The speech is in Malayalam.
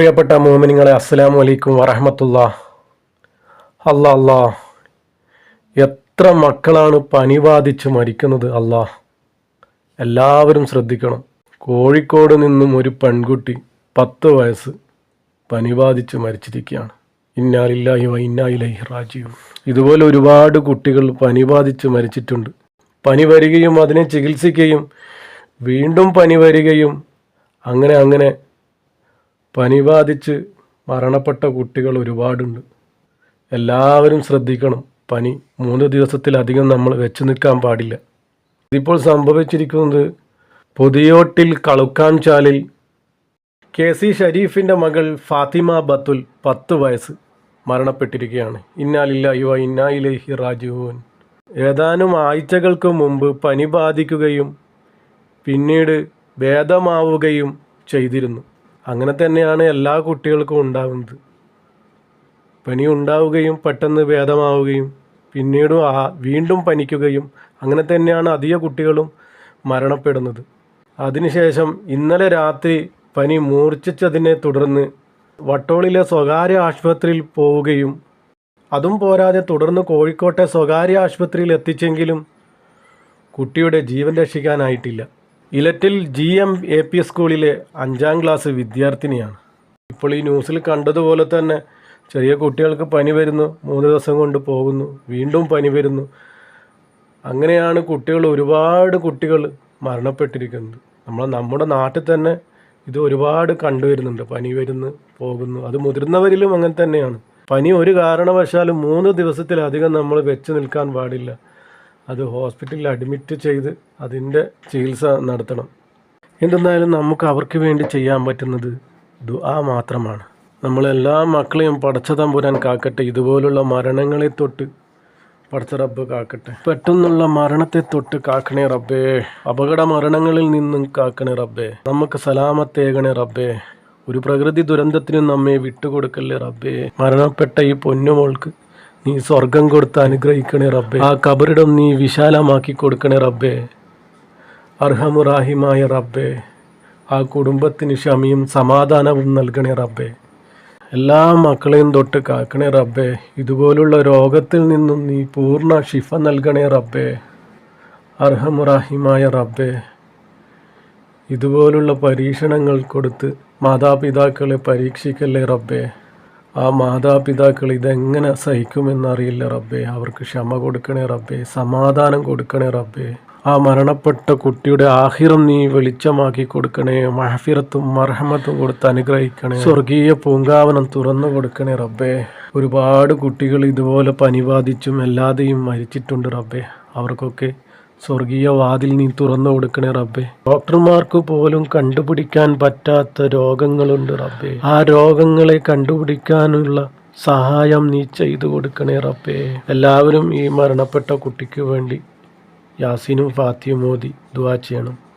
പ്രിയപ്പെട്ട മോമിനിങ്ങളെ അസ്സലാം വലൈക്കും വറഹമത്തുള്ള. അല്ല അല്ല എത്ര മക്കളാണ് പനി ബാധിച്ച് മരിക്കുന്നത് അല്ല എല്ലാവരും ശ്രദ്ധിക്കണം. കോഴിക്കോട് നിന്നും ഒരു പെൺകുട്ടി പത്ത് വയസ്സ് പനി ബാധിച്ച് മരിച്ചിരിക്കുകയാണ്. ഇന്നാലില്ലാഹി വ റാജീവ് ഇതുപോലെ ഒരുപാട് കുട്ടികൾ പനി ബാധിച്ച് മരിച്ചിട്ടുണ്ട്. പനി വരികയും അതിനെ ചികിത്സിക്കുകയും വീണ്ടും പനി വരികയും അങ്ങനെ അങ്ങനെ പനി ബാധിച്ച് മരണപ്പെട്ട കുട്ടികൾ ഒരുപാടുണ്ട്. എല്ലാവരും ശ്രദ്ധിക്കണം. പനി മൂന്ന് ദിവസത്തിലധികം നമ്മൾ വെച്ച് നിൽക്കാൻ പാടില്ല. ഇതിപ്പോൾ സംഭവിച്ചിരിക്കുന്നത് പുതിയോട്ടിൽ കളുക്കാൻ ചാലിൽ കെ സി ഷരീഫിന്റെ മകൾ ഫാത്തിമ ബത്തുൽ പത്ത് വയസ്സ് മരണപ്പെട്ടിരിക്കുകയാണ്. ഇന്നാലില്ല യുവ ഇന്നായിലേഹി റാജുവൻ ഏതാനും ആഴ്ചകൾക്ക് മുമ്പ് പനി ബാധിക്കുകയും പിന്നീട് ഭേദമാവുകയും ചെയ്തിരുന്നു. അങ്ങനെ തന്നെയാണ് എല്ലാ കുട്ടികൾക്കും ഉണ്ടാകുന്നത് പനി ഉണ്ടാവുകയും പെട്ടെന്ന് ഭേദമാവുകയും പിന്നീട് ആ വീണ്ടും പനിക്കുകയും അങ്ങനെ തന്നെയാണ് അധിക കുട്ടികളും മരണപ്പെടുന്നത്. അതിനുശേഷം ഇന്നലെ രാത്രി പനി മൂർച്ഛിച്ചതിനെ തുടർന്ന് വട്ടോളിലെ സ്വകാര്യ ആശുപത്രിയിൽ പോവുകയും അതും പോരാതെ തുടർന്ന് കോഴിക്കോട്ടെ സ്വകാര്യ ആശുപത്രിയിൽ എത്തിച്ചെങ്കിലും കുട്ടിയുടെ ജീവൻ രക്ഷിക്കാനായിട്ടില്ല. ഇലറ്റിൽ ജി എം എ പി സ്കൂളിലെ അഞ്ചാം ക്ലാസ് വിദ്യാർത്ഥിനിയാണ്. ഇപ്പോൾ ഈ ന്യൂസിൽ കണ്ടതുപോലെ തന്നെ ചെറിയ കുട്ടികൾക്ക് പനി വരുന്നു മൂന്ന് ദിവസം കൊണ്ട് പോകുന്നു വീണ്ടും പനി വരുന്നു. അങ്ങനെയാണ് കുട്ടികൾ ഒരുപാട് കുട്ടികൾ മരണപ്പെട്ടിരിക്കുന്നത്. നമ്മൾ നമ്മുടെ നാട്ടിൽ തന്നെ ഇത് ഒരുപാട് കണ്ടുവരുന്നുണ്ട്. പനി വരുന്നു പോകുന്നു. അത് മുതിർന്നവരിലും അങ്ങനെ തന്നെയാണ്. പനി ഒരു കാരണവശാലും മൂന്ന് ദിവസത്തിലധികം നമ്മൾ വെച്ച് നിൽക്കാൻ പാടില്ല. അത് ഹോസ്പിറ്റലിൽ അഡ്മിറ്റ് ചെയ്ത് അതിന്റെ ചികിത്സ നടത്തണം. എന്തെന്നാലും നമുക്ക് അവർക്ക് വേണ്ടി ചെയ്യാൻ പറ്റുന്നത് ദുആ മാത്രമാണ്. നമ്മളെല്ലാ മക്കളെയും പടച്ച തമ്പുരാൻ കാക്കട്ടെ. ഇതുപോലുള്ള മരണങ്ങളെ തൊട്ട് പടച്ച റബ്ബ് കാക്കട്ടെ. പെട്ടെന്നുള്ള മരണത്തെ തൊട്ട് കാക്കണേ റബ്ബേ. അപകട മരണങ്ങളിൽ നിന്നും കാക്കണേ റബ്ബേ. നമുക്ക് സലാമത്തേകണേ റബ്ബേ. ഒരു പ്രകൃതി ദുരന്തത്തിനും നമ്മെ വിട്ടുകൊടുക്കല്ലേ റബ്ബേ. മരണപ്പെട്ട ഈ പൊന്നുമോൾക്ക് നീ സ്വർഗം കൊടുത്ത് അനുഗ്രഹിക്കണേ റബ്ബേ. ആ കബറിടം നീ വിശാലമാക്കി കൊടുക്കണേ റബ്ബേ. അർഹമുറാഹിമായ റബ്ബേ. ആ കുടുംബത്തിന് ക്ഷമയും സമാധാനവും നൽകണേ റബ്ബേ. എല്ലാ മക്കളെയും തൊട്ട് കാക്കണേ റബ്ബേ. ഇതുപോലുള്ള രോഗത്തിൽ നിന്നും നീ പൂർണ ഷിഫ നൽകണേ റബ്ബേ. അർഹമുറാഹിമായ റബ്ബേ. ഇതുപോലുള്ള പരീക്ഷണങ്ങൾ കൊടുത്ത് മാതാപിതാക്കളെ പരീക്ഷിക്കല്ലേ റബ്ബേ. ആ മാതാപിതാക്കൾ ഇതെങ്ങനെ സഹിക്കുമെന്നറിയില്ല റബ്ബേ. അവർക്ക് ക്ഷമ കൊടുക്കണേ റബ്ബേ. സമാധാനം കൊടുക്കണേ റബ്ബേ. ആ മരണപ്പെട്ട കുട്ടിയുടെ ആഹിറം നീ വെളിച്ചമാക്കി കൊടുക്കണേ. മഹഫിറത്തും മർഹമത്തും കൊടുത്ത് അനുഗ്രഹിക്കണേ. സ്വർഗീയ പൂങ്കാവനം തുറന്നു കൊടുക്കണേ റബ്ബേ. ഒരുപാട് കുട്ടികൾ ഇതുപോലെ പനി ബാധിച്ചും എല്ലാതെയും മരിച്ചിട്ടുണ്ട് റബ്ബേ. അവർക്കൊക്കെ സ്വർഗീയ വാതിൽ നീ തുറന്നു കൊടുക്കണേ റബ്ബെ. ഡോക്ടർമാർക്ക് പോലും കണ്ടുപിടിക്കാൻ പറ്റാത്ത രോഗങ്ങളുണ്ട് റബ്ബെ. ആ രോഗങ്ങളെ കണ്ടുപിടിക്കാനുള്ള സഹായം നീ ചെയ്തു കൊടുക്കണേ റബ്ബേ. എല്ലാവരും ഈ മരണപ്പെട്ട കുട്ടിക്ക് വേണ്ടി യാസിനും ഫാത്തിയും മോദി ദുവാ ചെയ്യണം.